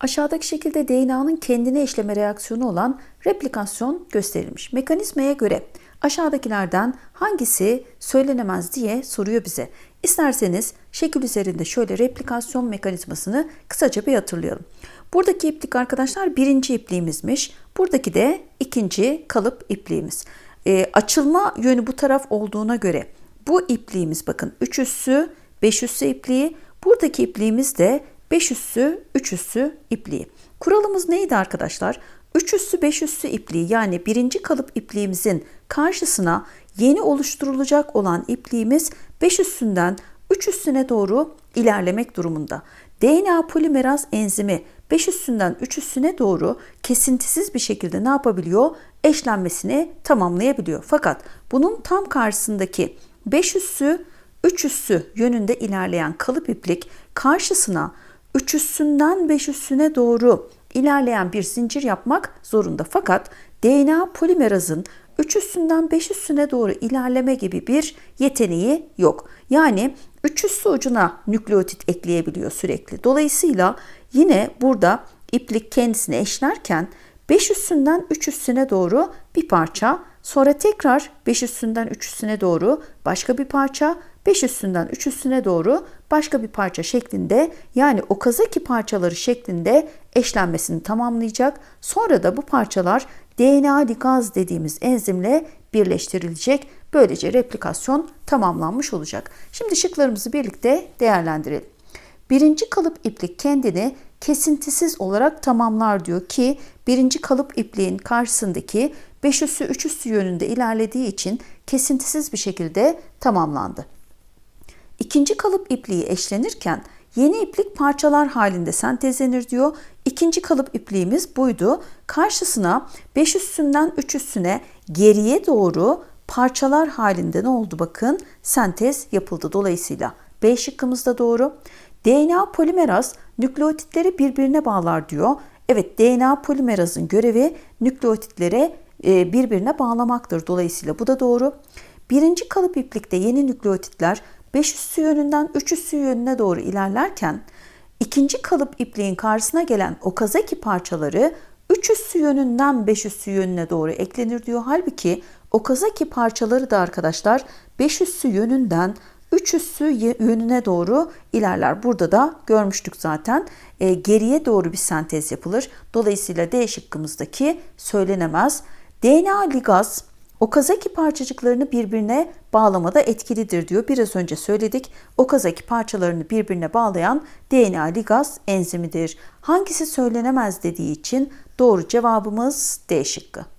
Aşağıdaki şekilde DNA'nın kendine eşleme reaksiyonu olan replikasyon gösterilmiş. Mekanizmaya göre aşağıdakilerden hangisi söylenemez diye soruyor bize. İsterseniz şekil üzerinde şöyle replikasyon mekanizmasını kısaca bir hatırlayalım. Buradaki iplik arkadaşlar birinci ipliğimizmiş. Buradaki de ikinci kalıp ipliğimiz. E, açılma yönü bu taraf olduğuna göre bu ipliğimiz bakın 3 üssü 5 üssü ipliği. Buradaki ipliğimiz de 5 üssü 3 üssü ipliği. Kuralımız neydi arkadaşlar? 3 üssü 5 üssü ipliği yani birinci kalıp ipliğimizin karşısına yeni oluşturulacak olan ipliğimiz 5 üssünden 3 üssüne doğru ilerlemek durumunda. DNA polimeraz enzimi 5 üssünden 3 üssüne doğru kesintisiz bir şekilde ne yapabiliyor? Eşlenmesini tamamlayabiliyor. Fakat bunun tam karşısındaki 5 üssü 3 üssü yönünde ilerleyen kalıp iplik karşısına 3 üssünden 5 üssüne doğru ilerleyen bir zincir yapmak zorunda. Fakat DNA polimerazın 3 üssünden 5 üssüne doğru ilerleme gibi bir yeteneği yok. Yani 3 üssü ucuna nükleotit ekleyebiliyor sürekli. Dolayısıyla yine burada iplik kendisini eşlerken 5 üssünden 3 üssüne doğru bir parça, sonra tekrar 5 üssünden 3 üssüne doğru başka bir parça, 5 üstünden 3 üstüne doğru başka bir parça şeklinde yani okazaki parçaları şeklinde eşlenmesini tamamlayacak. Sonra da bu parçalar DNA ligaz dediğimiz enzimle birleştirilecek. Böylece replikasyon tamamlanmış olacak. Şimdi şıklarımızı birlikte değerlendirelim. Birinci kalıp iplik kendini kesintisiz olarak tamamlar diyor ki birinci kalıp ipliğin karşısındaki 5 üssü 3 üssü yönünde ilerlediği için kesintisiz bir şekilde tamamlandı. İkinci kalıp ipliği eşlenirken yeni iplik parçalar halinde sentezlenir diyor. İkinci kalıp ipliğimiz buydu. Karşısına 5 üstünden 3 üstüne geriye doğru parçalar halinde ne oldu bakın sentez yapıldı. Dolayısıyla B şıkkımız da doğru. DNA polimeraz nükleotitleri birbirine bağlar diyor. Evet DNA polimerazın görevi nükleotitlere e, birbirine bağlamaktır. Dolayısıyla bu da doğru. Birinci kalıp iplikte yeni nükleotitler 5 üssü yönünden 3 üssü yönüne doğru ilerlerken ikinci kalıp ipliğin karşısına gelen okazaki parçaları 3 üssü yönünden 5 üssü yönüne doğru eklenir diyor. Halbuki okazaki parçaları da arkadaşlar 5 üssü yönünden 3 üssü yönüne doğru ilerler. Burada da görmüştük zaten. E, geriye doğru bir sentez yapılır. Dolayısıyla D şıkkımızdaki söylenemez. DNA ligaz Okazaki parçacıklarını birbirine bağlamada etkilidir diyor. Biraz önce söyledik. Okazaki parçalarını birbirine bağlayan DNA ligaz enzimidir. Hangisi söylenemez dediği için doğru cevabımız D şıkkı.